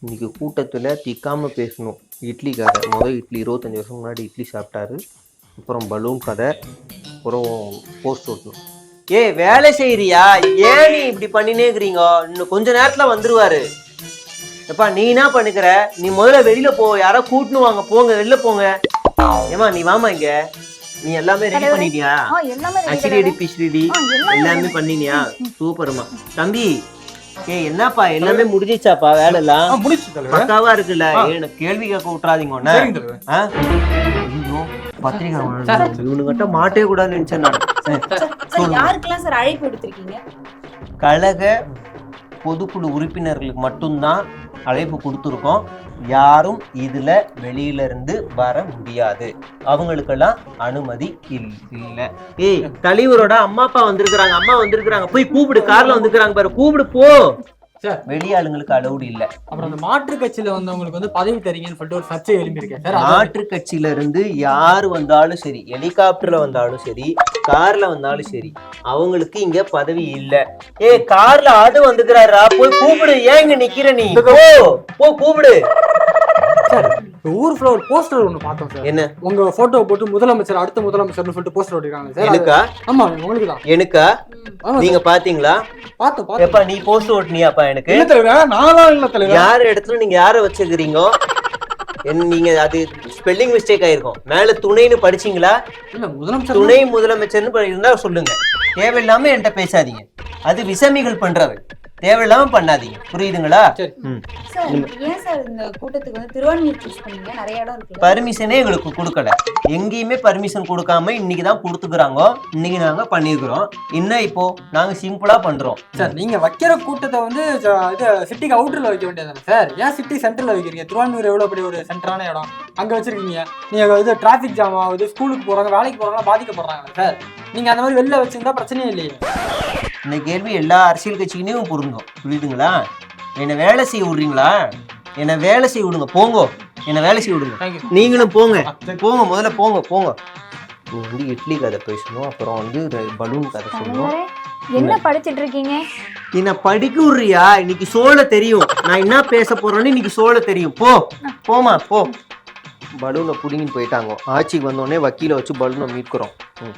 இன்னைக்கு கூட்டத்தில் திக்காம பேசணும். இட்லி கதை. முதல் இட்லி இருபத்தஞ்சி வருஷம் முன்னாடி இட்லி சாப்பிட்டாரு. அப்புறம் பலூன் கதை. அப்புறம் போஸ்ட் ஓட்டணும் ஏய் வேலை செய்யறியா ஏன் நீ இப்படி பண்ணினே இருக்கிறீங்க? இன்னும் கொஞ்ச நேரத்தில் வந்துருவாரு. எப்பா நீ என்ன பண்ணுக்கிற? நீ முதல்ல வெளியில போ. யாரோ கூட்டுன்னு வாங்க. போங்க வெளில போங்க. ஏமா நீ வாமா இங்க. நீ எல்லாமே ரெடி பண்ணிட்டியா? அச்சிடி பிச்சிடி எல்லாமே பண்ணினியா? சூப்பர்மா. தம்பி ஏய் என்னப்பா எல்லாமே முடிஞ்சிச்சாப்பா வேலை எல்லாம் முடிச்சு பக்காவா இருக்குல்ல? எனக்கு கேள்வி கேட்க விட்டுறாதீங்க ஆ? ஐயோ, பத்திரிக்கை. இவனுங்கிட்ட மாட்டே கூடாதுன்னு நினைச்சேன் நான். சார் யாருக்கெல்லாம் சார் அழைப்பு எடுத்திருக்கீங்க கழக பொதுக்குழு உறுப்பினர்களுக்கு மட்டும்தான் அழைப்பு கொடுத்துருக்கோம். யாரும் இதில் வெளியில இருந்து வர முடியாது. அவங்களுக்கெல்லாம் அனுமதி இல்லை. ஏய் தலைவரோட அம்மா அப்பா வந்திருக்கிறாங்க. அம்மா வந்திருக்கிறாங்க. போய் கூப்பிடு. கார்ல வந்துருக்கிறாங்க பாரு. கூப்பிடு போ. சார். வெளியாளுங்களுக்கு அலௌடு இல்ல. அப்புறம் அந்த மாற்று கட்சியில வந்தவங்களுக்கு வந்து பதவி தரீங்கன்னு சொல்லிட்டு ஒரு சர்ச்சை எழுப்பியிருக்கேன் சார் மாற்று கட்சியில இருந்து யார் வந்தாலும் சரி ஹெலிகாப்டர்ல வந்தாலும் சரி கார்ல வந்தாலும் சரி அவங்களுக்கு இங்க பதவி இல்ல. ஏய் கார்ல ஆடு வந்துக்கிறாரா போய் கூப்பிடு. ஏன் இங்க நிக்கிற நீ? போ போ கூப்பிடு. சார். ஊர் ஃபுல்லா ஒரு போஸ்டர் ஒண்ணு பார்த்தோம் சார். என்ன? உங்க போட்டோ போட்டு முதலமைச்சர் அடுத்த முதலமைச்சர்னு சொல்லிட்டு போஸ்டர் ஒட்டிருக்காங்க சார். எனக்கா? ஆமா உங்களுக்கு தான். எனக்கா? நீங்க பாத்தீங்களா பார்த்தோம் எப்பா நீ போஸ்ட் ஓட்டுனியாப்பா எனக்கு? இல்ல தலைவர்? நான்லாம் இல்ல தலைவர்? யார் இடத்துல நீங்க யார வச்சுக்கிறீங்க? நீங்க அது ஸ்பெல்லிங் மிஸ்டேக் ஆயிருக்கும். மேல துணைன்னு படிச்சீங்களா? துணை முதலமைச்சர்னு இருந்தா சொல்லுங்க. தேவையில்லாம என்கிட்ட பேசாதீங்க. அது விசமிகள் பண்றது தேவையில்லாம பண்ணாதீங்க. புரியுதுங்களா? வந்து பர்மிஷனே எங்களுக்கு கொடுக்கல. எங்கேயுமே பர்மிஷன் கொடுக்காம இன்னைக்கு தான் கொடுத்துக்கிறாங்க. இன்னைக்கு நாங்க பண்ணிருக்கிறோம் இன்னும் இப்போ? நாங்க சிம்பிளா பண்றோம். சார் நீங்க வைக்கிற கூட்டத்தை வந்து இது சிட்டிக்கு அவுட்டர்ல வைக்க வேண்டியதானே சார்? ஏன் சிட்டி சென்டர்ல வைக்கிறீங்க? திருவான்மூர் எவ்வளவு பெரிய ஒரு சென்டரான இடம்? அங்க வச்சிருக்கீங்க. நீங்க இது டிராபிக் ஜாம் ஆகுது ஸ்கூலுக்கு போறாங்க வேலைக்கு போறாங்க பாதிக்கப்படுறாங்க சார்? நீங்க அந்த மாதிரி வெளில வச்சிருந்தா பிரச்சனையே இல்லையே. இந்த கேள்வி எல்லா அரசியல் கட்சிக்குனேயும் பொருந்தும் புரியுதுங்களா? என்னை வேலை செய்ய விடுறீங்களா? என்னை வேலை செய்ய விடுங்க. போங்க. என்னை வேலை செய்ய விடுங்க. நீங்களும் போங்க. போங்க முதல்ல போங்க போங்க. நீ வந்து இட்லி கதை பேசணும். அப்புறம் வந்து பலூன் கதை சொல்லணும் என்ன படிச்சிட்டு இருக்கீங்க? என்ன படிக்க விடுறியா? இன்னைக்கு சோழ தெரியும். நான் என்ன பேச போறேன்னு இன்னைக்கு சோழ தெரியும். போ போமா போ. பலூனை புடிங்கின்னு போயிட்டாங்க. ஆட்சிக்கு வந்தோடனே வக்கீல வச்சு பலூனை மீட்கிறோம். ம்.